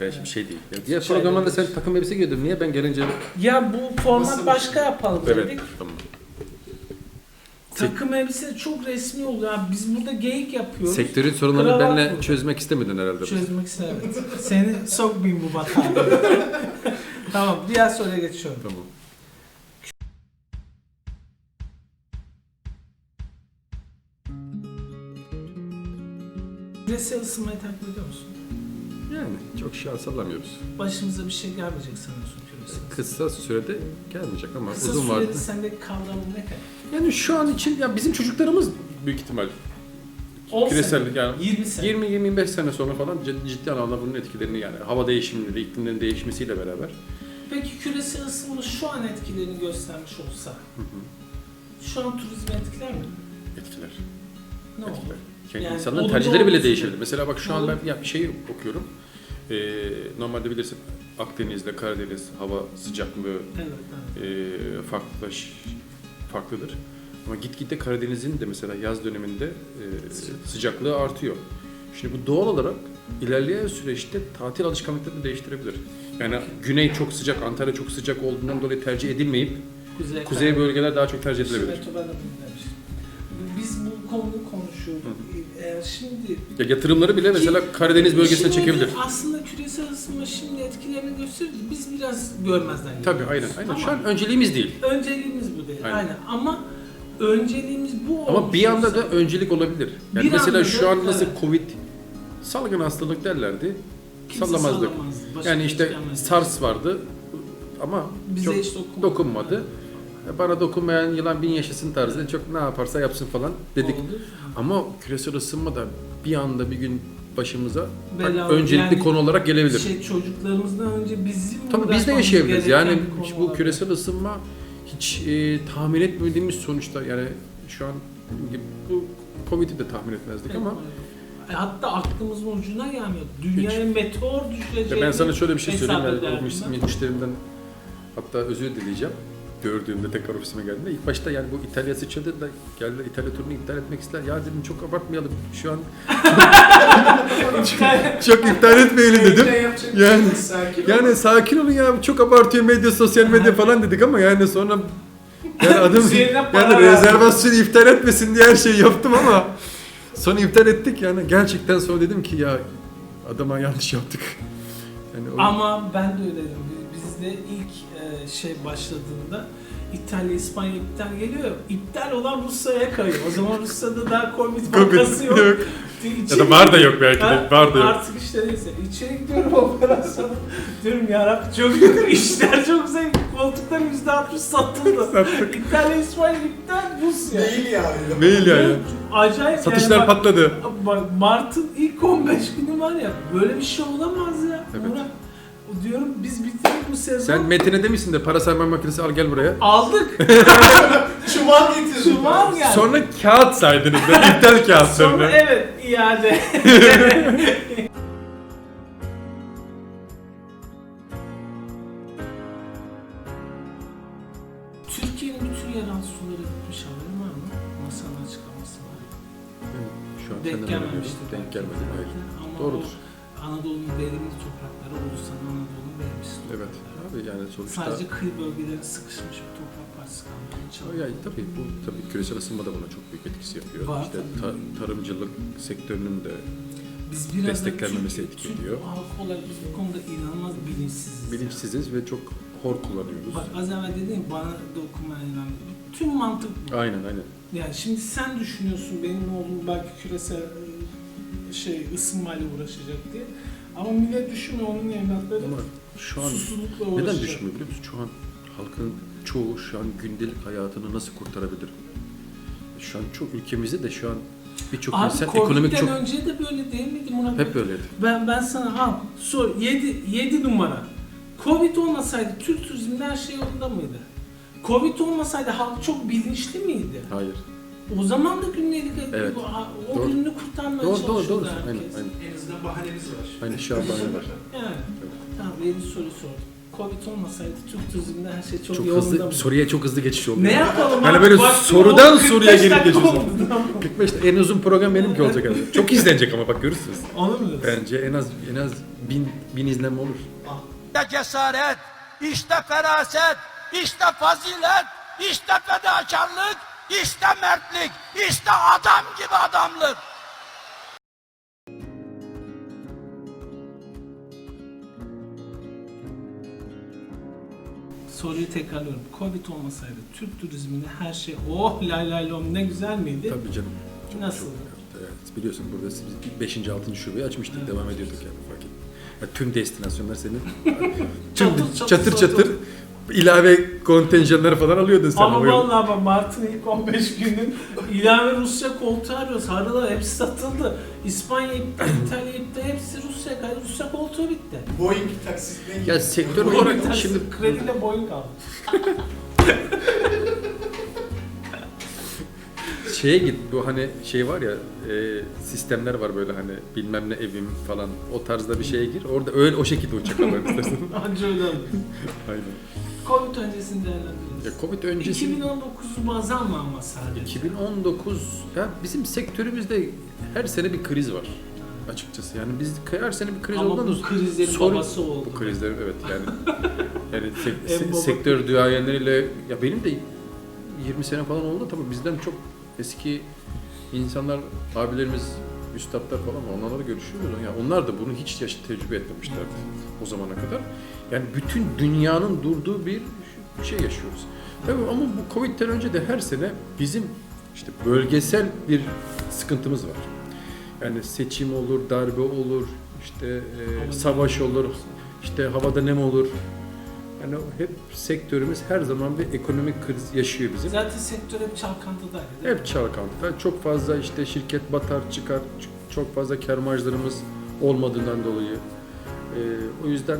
Ben şimdi şey değil. Ya diğer programlarda sen takım elbise giyiyordun. Niye ben gelince... Ya bu format başka yapalım Evet. dedik. Tamam. Takım elbise çok resmi oluyor. abi. Biz burada geyik yapıyoruz. Sektörün sorunlarını Kravat benimle bu. çözmek istemedin herhalde. Çözmek istedim. Seni sokmayayım bu batağına. tamam diğer soruya geçiyorum. Tamam. Küresel ısınmayı takip ediyor musun? Yani çok şey sallamıyoruz. Başımıza bir şey gelmeyecek sanıyorsun küresel. Kısa sürede gelmeyecek ama Kısa uzun süreli vadede. sendeki kavramın ne kadar? Yani şu an için ya bizim çocuklarımız büyük ihtimal 10 küresel yani 20 sene. 20-25 sene sonra falan cid- ciddi anlamda bunun etkilerini yani hava değişimleri, iklimlerin değişmesiyle beraber Peki küresel ısınma şu an etkilerini göstermiş olsa şu an turizmi etkiler mi? etkiler. Ne olur? etkiler. Yani Yani insanların olumlu tercihleri bile olumsuz değişebilir. Mesela bak şu an ben ya bir şey okuyorum. Ee, normalde bilirsin Akdeniz'de Karadeniz hava sıcaklığı Evet, evet. e, farklılaş farklıdır. Ama gitgide Karadeniz'in de mesela yaz döneminde e, sıcaklığı artıyor. Şimdi bu doğal olarak ilerleyen süreçte tatil alışkanlıklarını değiştirebilir. Yani güney çok sıcak, Antalya çok sıcak olduğundan dolayı tercih edilmeyip Kuzey, kuzey bölgeler daha çok tercih edilebilir. Evet, ben de bunu konuyu konuşuyoruz. Eğer şimdi Ya yatırımları bile mesela Karadeniz bölgesine Şimdi çekebilir. Aslında küresel ısınma şimdi etkilerini gösterir. Biz biraz görmezden geliyoruz. Tabii aynen. aynen. Şu Ama an önceliğimiz değil. önceliğimiz bu değil. Aynen. Aynen. Ama önceliğimiz bu Ama bir anda da öncelik olabilir. Yani Bir mesela anda şu da- an nasıl evet. Covid salgın hastalık derlerdi. kimse sallamazdık. Yani işte geçemez. SARS vardı ama bize çok hiç dokunmadı. dokunmadı. Bana dokunmayan yılan bin yaşasın tarzı çok ne yaparsa yapsın falan dedik. Oldu. Ama küresel ısınma da bir anda bir gün başımıza Bela- öncelikli yani konu olarak gelebilir. Şey çocuklarımızdan önce bizim Tabii biz de yaşayabiliriz. Yani bu küresel ısınma hiç e, tahmin etmediğimiz sonuçta yani şu an bu Covid'i de tahmin etmezdik ama E, Hatta aklımızın ucuna gelmiyor. Dünyaya meteor düşeceğini ben sana şöyle bir şey söyleyeyim. Yani müşterimden hatta özür dileyeceğim. Gördüğümde tekrar ofisime geldiğinde ilk başta yani bu İtalya sıçradı da geldiler İtalya turunu iptal etmek ister. Ya dedim çok abartmayalım şu an çok iptal etmeyelim dedim. Yani yani sakin olun ya çok abartıyor medya sosyal medya falan dedik ama yani sonra yani adam yani rezervasyonu iptal etmesin diye her şeyi yaptım ama sonra iptal ettik yani gerçekten sonra dedim ki ya adama yanlış yaptık. Yani o- Ama ben de öyle dedim. Bizde ilk e, şey başladığında İtalya, İspanya iptal geliyor. İptal olan Rusya'ya kayıyor. O zaman Rusya'da daha Covid vakası yok. yok. Ya da var da yok belki de, var da yok. Artık işte neyse. İçeri gidiyorum operasyona. diyorum yarabbim çok iyi. İşler çok zevkli. Koltuklar %60 satıldı. İtalya, İspanya iptal Rusya. Değil yani. Mail yani. Acayip Satışlar yani bak- patladı. Bak Mart'ın ilk 15 günü var ya böyle bir şey olamaz ya. Evet. Murat, diyorum biz bitirdik bu sezon. Sen Metin'e demişsin de para sayma makinesi al gel buraya. aldık. Çuval getirdim. Çuval geldi. Sonra kağıt saydınız da iptal Sonra kağıtlarını. evet iade. Türkiye'nin bütün yeraltı suları gitmiş haberin var mı? NASA'nın açıklaması var. Şu an Denk senden gelmemişti. öğreniyorum. Denk gelmedi. Hayır. Ama Doğrudur. Anadolu'nun verimli toprakları olursanın Anadolu'nun verimsiz Evet. toprakları. Abi yani sonuçta Sadece kıyı bölgelerine sıkışmış bir toprak parçası kalmaya Ya çalışıyor. tabii bu tabii küresel ısınma da buna çok büyük etkisi yapıyor. Var işte ta- tarımcılık sektörünün de Biz biraz desteklenmemesi Türk- etkiliyor. Türk halkı olarak biz bu konuda inanılmaz bilinçsiziz. bilinçsiziz ve çok hor kullanıyoruz. Bak az evvel dediğim bana dokunmaya inanmıyorum. Bütün mantık bu. Aynen aynen. Yani şimdi sen düşünüyorsun benim oğlum belki küresel şey ısınmayla uğraşacak diye. Ama millet düşünmüyor onun evlatları Ama şu an susuzlukla neden uğraşacak. düşünmüyor biliyor musun? Şu an halkın çoğu şu an gündelik hayatını nasıl kurtarabilir? Şu an çok ülkemizde de şu an birçok insan ekonomik çok önce de böyle değil miydi Murat? hep böyleydi. Ben ben sana al sor 7 7 numara. Covid olmasaydı Türk turizminde her şey yolunda mıydı? Covid olmasaydı halk çok bilinçli miydi? Hayır. O zaman da günlük Evet. o Doğru. gününü kurtarmaya Doğru doğru çalışıyordu doğru. herkes. Aynen aynen. En azından bahanemiz var. Aynen şu an bahane var. Yani tamam yeni soru sordum. Covid olmasaydı Türk turizminde her şey çok, Çok yolunda hızlı, mı? soruya çok hızlı geçiş oldu. Ne yapalım Hani böyle Baktım sorudan soruya 45 gelip geçiyorsun. oldu, tamam. 45 en uzun program benimki olacak herhalde. Çok izlenecek ama bak görürsünüz. Onu mu diyorsun? Bence en az en az bin, bin izlenme olur. İşte cesaret, işte feraset, işte fazilet, işte fedakarlık, işte mertlik, işte adam gibi adamlık. Soruyu tekrarlıyorum. Covid olmasaydı Türk turizminde her şey oh lay lay lom ne güzel miydi? Tabii canım. Nasıl? Evet, biliyorsun burada biz 5. 6. şubeyi açmıştık. Devam ediyorduk yani fark ettim. Ya tüm destinasyonlar senin Çatır çatır çatır çatır. çatır ilave kontenjanları falan alıyordun sen. Ama vallahi bak Mart'ın ilk 15 günün ilave Rusya koltuğu arıyoruz. Haralar hepsi satıldı. İspanya iptal, İtalya iptal, hepsi Rusya kaldı. Rusya koltuğu bitti. Boeing taksitine Ya sektör Boeing olarak taksi, şimdi krediyle Boeing aldı. şeye git bu hani şey var ya e, sistemler var böyle hani bilmem ne evim falan o tarzda bir şeye gir. Orada öyle o şekilde uçak almak istersen. Anca öyle. Aynen. Covid öncesini değerlendiririz. Ya Covid öncesi 2019'u baz alma ama sadece. 2019 ya bizim sektörümüzde her sene bir kriz var açıkçası. Yani biz her sene bir kriz Ama olduğunda bu krizlerin sorun- babası oldu. Bu krizlerin evet yani yani sek- se- sektör duayenleriyle ya benim de 20 sene falan oldu tabii bizden çok eski insanlar abilerimiz üstadlar falan var. Onlarla da görüşüyoruz. Yani onlar da bunu hiç yaş tecrübe etmemişlerdi o zamana kadar. Yani bütün dünyanın durduğu bir şey yaşıyoruz. Tabii ama bu Covid'den önce de her sene bizim işte bölgesel bir sıkıntımız var. Yani seçim olur, darbe olur, işte e, savaş olur. işte havada nem olur. Yani hep sektörümüz her zaman bir ekonomik kriz yaşıyor bizim. Zaten sektör hep mi? Hep çalkantıda. Çok fazla işte şirket batar çıkar. Çok fazla kar marjlarımız olmadığından dolayı. Ee, o yüzden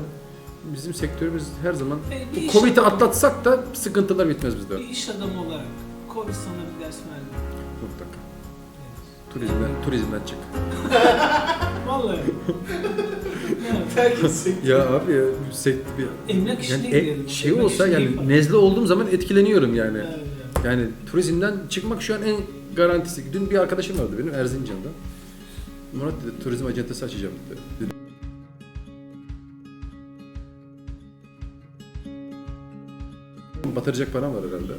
bizim sektörümüz her zaman E, Covid'i atlatsak da sıkıntılar bitmez bizde. Bir iş adamı olarak Covid sana bir ders verdi. Mutlaka. Turizmden, turizmden çık. Vallahi. terk etsek. Ya abi ya, sekt, bir, emlak işine yani e- girelim. şey Emlak olsa işine yani nezle olduğum zaman etkileniyorum yani. Evet, evet. Yani turizmden çıkmak şu an en garantisi. Dün bir arkadaşım vardı benim Erzincan'da. Murat dedi turizm acentesi açacağım dedi. Dedim, Batıracak param var herhalde.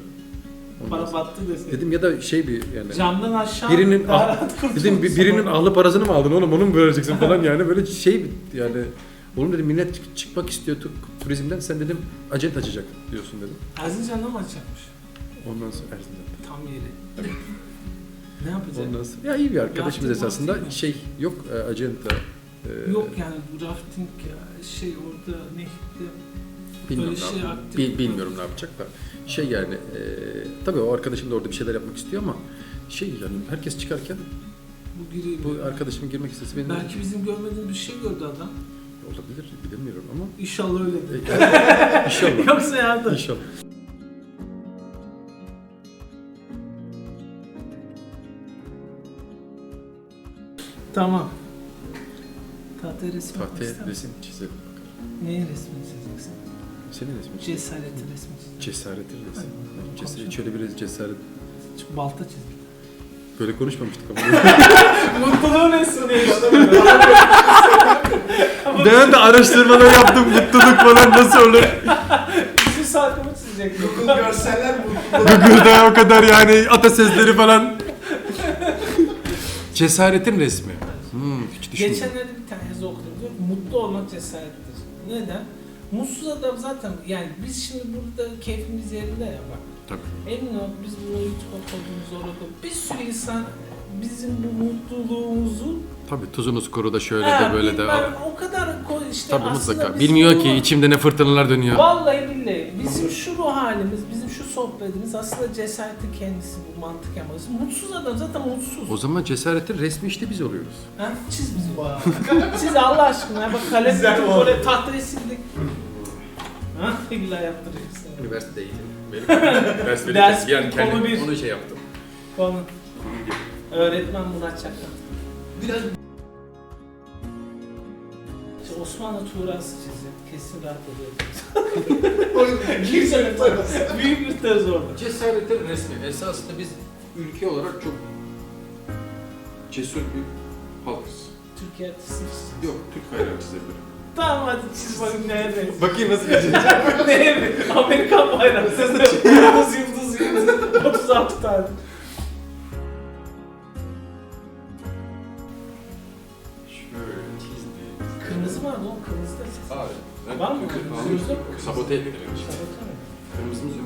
Sonra- battı desin. Dedim ya da şey bir yani Camdan aşağı birinin daha ah, rahat kurtulursun. dedim bir- birinin ahlı parasını mı aldın oğlum onu mu vereceksin falan yani böyle şey yani oğlum dedim millet çık- çıkmak istiyor tu- turizmden sen dedim acent açacak diyorsun dedim. Erzincan'da mı açacakmış? Ondan sonra Erzincan'da. Tam yeri. ne yapacak? Ondan sonra ya iyi bir arkadaşımız Rafting esasında mi? şey yok e, acenta e, Yok yani bu rafting ya şey orada nehirde bilmiyorum, ne şey aktif- Bil- bilmiyorum ne yapacak da şey yani e, tabii o arkadaşım da orada bir şeyler yapmak istiyor ama şey yani herkes çıkarken bu bu arkadaşımın girmek istese benim Belki bizim görmediğimiz bir şey gördü adam. olabilir bilemiyorum ama İnşallah öyledir. inşallah Yoksa yardım. inşallah. Tamam. Tahtaya resim Tahtaya resim çizelim bakalım. Neyin resmini çizeceksin? Senin resmin. Cesareti resmi çizeceksin. Cesareti resim. Hadi, Cesaret, şöyle bir cesaret. Şu Balta çiz. Böyle konuşmamıştık ama. Mutluluğun işte. ben de araştırmalar yaptım. Mutluluk falan nasıl olur? Şu sarkımı çizecektim. Google görseller mutluluğu. Google'da o kadar yani atasözleri falan. Cesaretin resmi. Hmm, hiç düşünmedim. Geçenlerde bir tane yazı okudum. Diyor mutlu olmak cesarettir. Neden? Mutsuz adam zaten yani biz şimdi burada keyfimiz yerinde ya bak. Tabii. Emin ol biz bu YouTube'a koyduğumuz orada bir sürü insan bizim bu mutluluğumuzu Tabii tuzunuz kuru da şöyle Ha, de böyle de. bilmem, o kadar koy işte Tabii mutlaka. Bilmiyor ki içimde ne fırtınalar dönüyor. Vallahi billahi bizim şu ruh halimiz, bizim şu sohbetimiz aslında cesaretin kendisi bu mantık yapması. Mutsuz adam zaten mutsuz. O zaman cesaretin resmi işte biz oluyoruz. Ha? Çiz bizi bu Çiz Allah aşkına. Bak kalem böyle tahtayı sildik. Ha? İlla yaptırıyorsun. Üniversitede eğitim. Üniversitede Ders yani konu kendim bir. onu şey yaptım. Konu. Öğretmen Murat Çakar. Biraz İşte Osmanlı tuğrası çizecek. Kesin rahat ediyorum. O kimse tutamaz. Büyük yurtlarız orada. Cesaretin resmi. Esasında biz ülke olarak çok cesur bir halkız. Türkiye artisti. Yok, Türk bayrağı çizebilirim. Tamam hadi çiz bakayım neye benziyor. Bakayım nasıl çizeceğim. neye benziyor? Amerikan bayrağı. yıldız yıldız yıldız. 36 tane. Şöyle çizdi. Kırmızı var mı? O kırmızı da çiz. Abi. ben- Var mı? Kırmızı yok. Sabote ettiler işte. Sabote mi? Kırmızımız yok.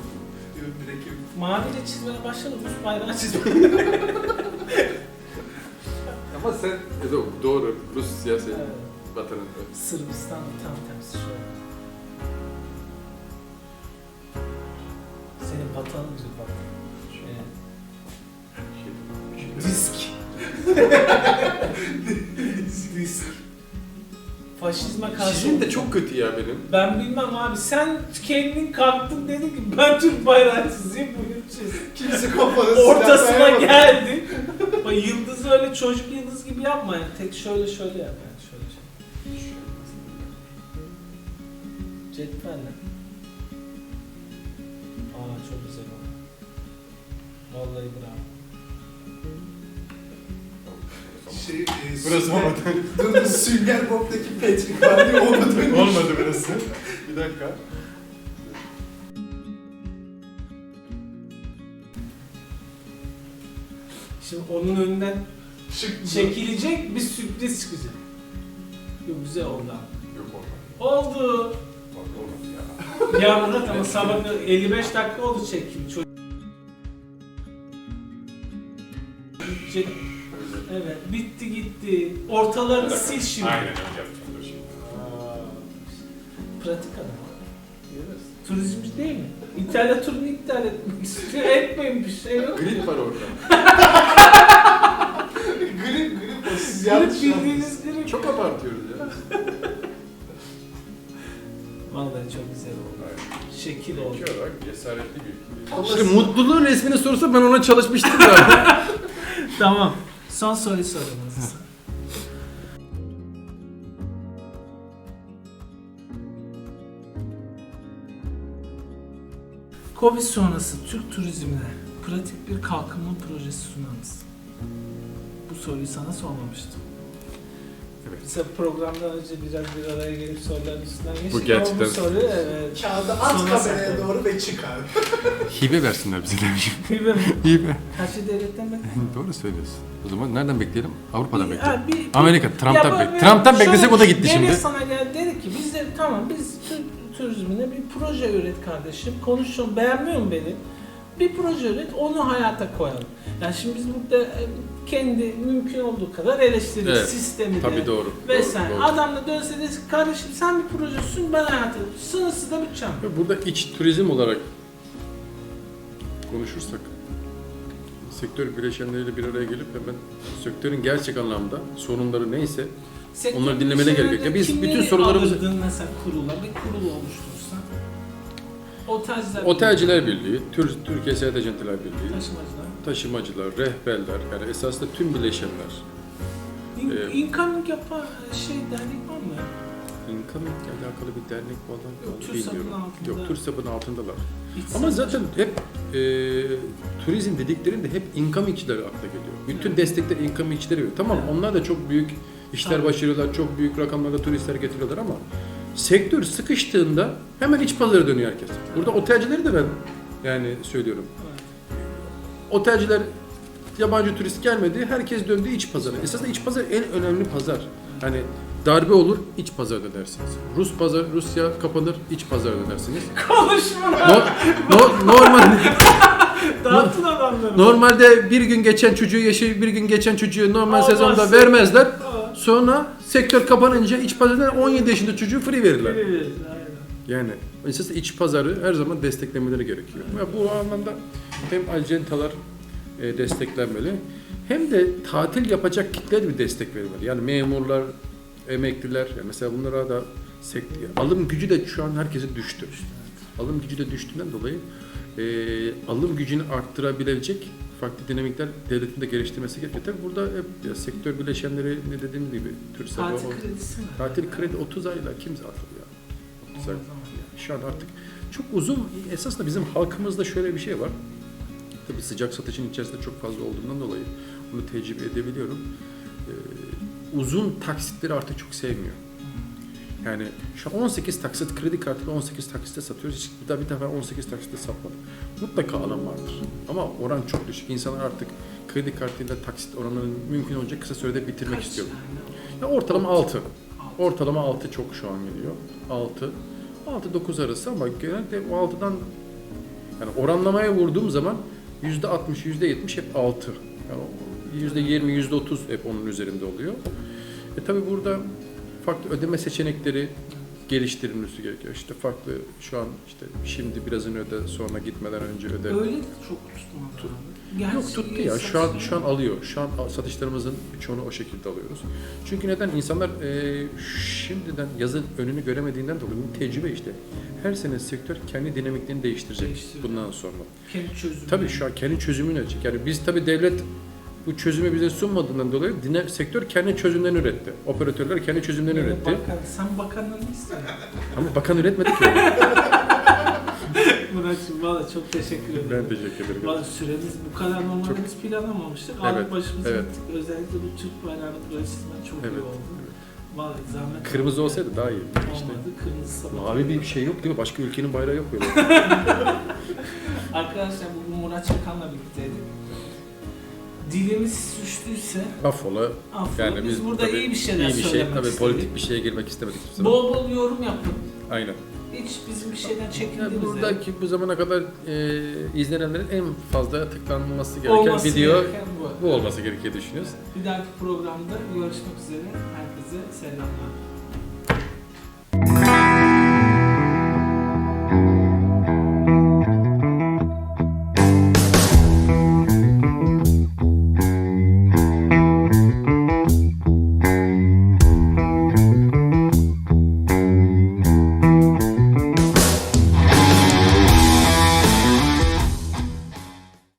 Maviyle çizmeye başladı. Rus bayrağı çizmeye. Ama sen e, doğru, doğru. Rusya senin Evet. Vatanın. Sırbistan'da tam tersi şöyle. Senin vatanın gibi bak. Şey, Disk. Disk. Faşizme karşı. Çizim de çok kötü ya benim. Ben bilmem abi. Sen kendin kalktın dedin ki ben Türk bayrağı çizeyim bugün çiz. Kimse silah Ortasına geldi. Bak yıldızı öyle çocuk yıldız gibi yapma yani. Tek şöyle şöyle yap yani. Cetvelle. Aa çok güzel oldu. Vallahi bravo. Şey, e, Burası sünger- olmadı. Dur dur Sünger Bob'daki Patrick var diye dönüyor. Olmadı burası. Bir dakika. Şimdi onun önünden Şık mı? çekilecek bir sürpriz çıkacak. Yok güzel oldu abi. Yok olmadı. Oldu. Ya. Murat ama sabah 55 dakika oldu çekim. Çocuk... Evet, bitti gitti. Ortalarını sil şimdi. Aynen öyle yapacağım. Dur şimdi. Pratik adam. Turizmci değil mi? İtalya turunu iptal etmek istiyor. Etmeyin bir şey yok. Grip var orada. Grip grip o siz Grip yanlış bildiğiniz grip. Çok abartıyoruz ya. Çok güzel oldu. Şekil oldu. Ülke olarak cesaretli bir ülke. İşte mutluluğun resmini sorsa ben ona çalışmıştım da. Tamam. Son soruyu soralım. Covid sonrası Türk turizmine pratik bir kalkınma projesi sunar mısın? Bu soruyu sana sormamıştım. Evet. Mesela programdan önce biraz bir araya gelip soruların üstünden geçtik Bu ama gerçekten- bu soru evet. Kağıdı at Sonra kameraya sakla. doğru ve çıkar. Hibe versinler bize demişim. Hibe mi? Hibe. Karşı devletten bekliyor. Doğru söylüyorsun. O zaman nereden bekleyelim? Avrupa'dan bekleyelim. Ha, bir- bir- Amerika, Ya Trump'tan böyle- bek. Trump'tan şöyle beklesek o da gitti devlet şimdi. sana geldi dedi ki biz de tamam biz Türk turizmine bir proje üret kardeşim. Konuşalım beğenmiyor mu beni? Bir proje üret onu hayata koyalım. Yani şimdi biz burada e, kendi mümkün olduğu kadar eleştirdik Evet, sistemi de. Tabii doğru. Vesaire. Doğru, doğru. Adam da dönse desin ki, kardeşim sen bir proje sun ben hayata sınırsız da bütçem. Burada iç turizm olarak konuşursak sektör bileşenleriyle bir araya gelip hemen sektörün gerçek anlamda sorunları neyse Sektör Onları dinlemene gerek yok. Ya biz bütün sorularımızı- mesela kurula bir kurul oluştursan. Otelciler Otelciler Birliği, Tür Türkiye Seyahat Acenteler Birliği, taşımacılar. taşımacılar, rehberler yani esasında tüm bileşenler. İn, Ee, incoming yapan şey dernek var mı? Incoming ile alakalı bir dernek falan Yok, bilmiyorum. altında. Yok, TÜRSAP'ın altındalar. İç Ama zaten hep e, turizm dediklerinde hep incomingçiler akla geliyor. Bütün destekler incomingçilere veriyor. Tamam Evet. onlar da çok büyük işler Tabii. başarıyorlar, çok büyük rakamlarla turistler getiriyorlar ama sektör sıkıştığında hemen iç pazara dönüyor herkes. Burada otelcileri de ben yani söylüyorum. Otelciler yabancı turist gelmedi, herkes döndü iç pazara. Esasında iç pazar en önemli pazar. Hani darbe olur, iç pazar dönersiniz. Rus pazar, Rusya kapanır, iç pazar dönersiniz. Konuşma. No, no, normal, adamları. normalde bir gün geçen çocuğu yaşayıp bir gün geçen çocuğu normal Allah sezonda vermezler. Sonra sektör kapanınca iç pazardan 17 yaşında çocuğu free verirler. aynen. Yani esas iç pazarı her zaman desteklemeleri gerekiyor. Ve bu anlamda hem acentalar e, desteklenmeli hem de tatil yapacak kitler bir destek verilmeli. Yani memurlar, emekliler, yani mesela bunlara da alım gücü de şu an herkese düştü. Alım gücü de düştüğünden dolayı e, alım gücünü arttırabilecek farklı dinamikler devletin de geliştirmesi gerekiyor. Tabii burada hep sektör bileşenleri ne dediğim gibi TÜRSAP, Tatil o- kredisi tatil kredi 30 ayla kim atır ya? 30 ay. Yani şu an artık çok uzun, esasında bizim halkımızda şöyle bir şey var. Tabii sıcak satışın içerisinde çok fazla olduğundan dolayı bunu tecrübe edebiliyorum. Ee, uzun taksitleri artık çok sevmiyor. Yani şu an 18 taksit kredi kartıyla 18 taksitte satıyoruz. Hiç bir daha bir defa 18 taksitte satmadık. Mutlaka alan vardır. Ama oran çok düşük. İnsanlar artık kredi kartıyla taksit oranlarını mümkün olunca kısa sürede bitirmek Kaç istiyor. yani? Ya ortalama 6. Altı. Ortalama 6 çok şu an geliyor. 6. 6-9 arası ama genelde o 6'dan yani oranlamaya vurduğum zaman %60, %70 hep 6. Yani %20, %30 hep onun üzerinde oluyor. E tabi burada farklı ödeme seçenekleri geliştirilmesi gerekiyor. İşte farklı şu an işte şimdi birazını öde sonra gitmeden önce öde. Öyle de çok tutmadı abi. Gerçi Yok tuttu ya. Şu an şu an alıyor. Şu an satışlarımızın birçoğunu o şekilde alıyoruz. Çünkü neden insanlar e, şimdiden yazın önünü göremediğinden dolayı bu tecrübe işte. Her sene sektör kendi dinamiklerini değiştirecek Değiştiriyor. bundan sonra. kendi çözümü. Tabii şu an kendi çözümünü açık. Yani biz tabii devlet bu çözümü bize sunmadığından dolayı dine, sektör kendi çözümlerini üretti. Operatörler kendi çözümlerini üretti. Bakan, sen bakanlığını istiyorsun. Ama bakan üretmedi ki. Murat'cığım valla çok teşekkür ederim. ben teşekkür ederim. Valla süremiz bu kadar normalde Çok- biz planlamamıştık. Evet, Aldık başımızı evet. gittik. Özellikle bu Türk bayrağını buraya çizmen çok Evet. iyi oldu. Valla zahmet Kırmızı olsaydı daha iyi. İşte olmadı. Kırmızı sabah. mavi bir şey yok değil mi? Başka ülkenin bayrağı yok böyle. Arkadaşlar bugün Murat Çakan'la birlikteydik. Dilimiz suçluysa Affola. affola. Yani biz, burada tabii iyi bir şeyler iyi bir şey, söylemek tabii istedik. politik bir şeye girmek istemedik. hiçbir zaman. Bol bol yorum yapın. Aynen. Hiç bizim bir şeyden Yani çekindiğimiz buradaki bu zamana kadar e, izlenenlerin en fazla tıklanması gereken Olması video gereken bu. bu olması gerekiyor düşünüyoruz. Bir dahaki programda görüşmek üzere. Herkese selamlar.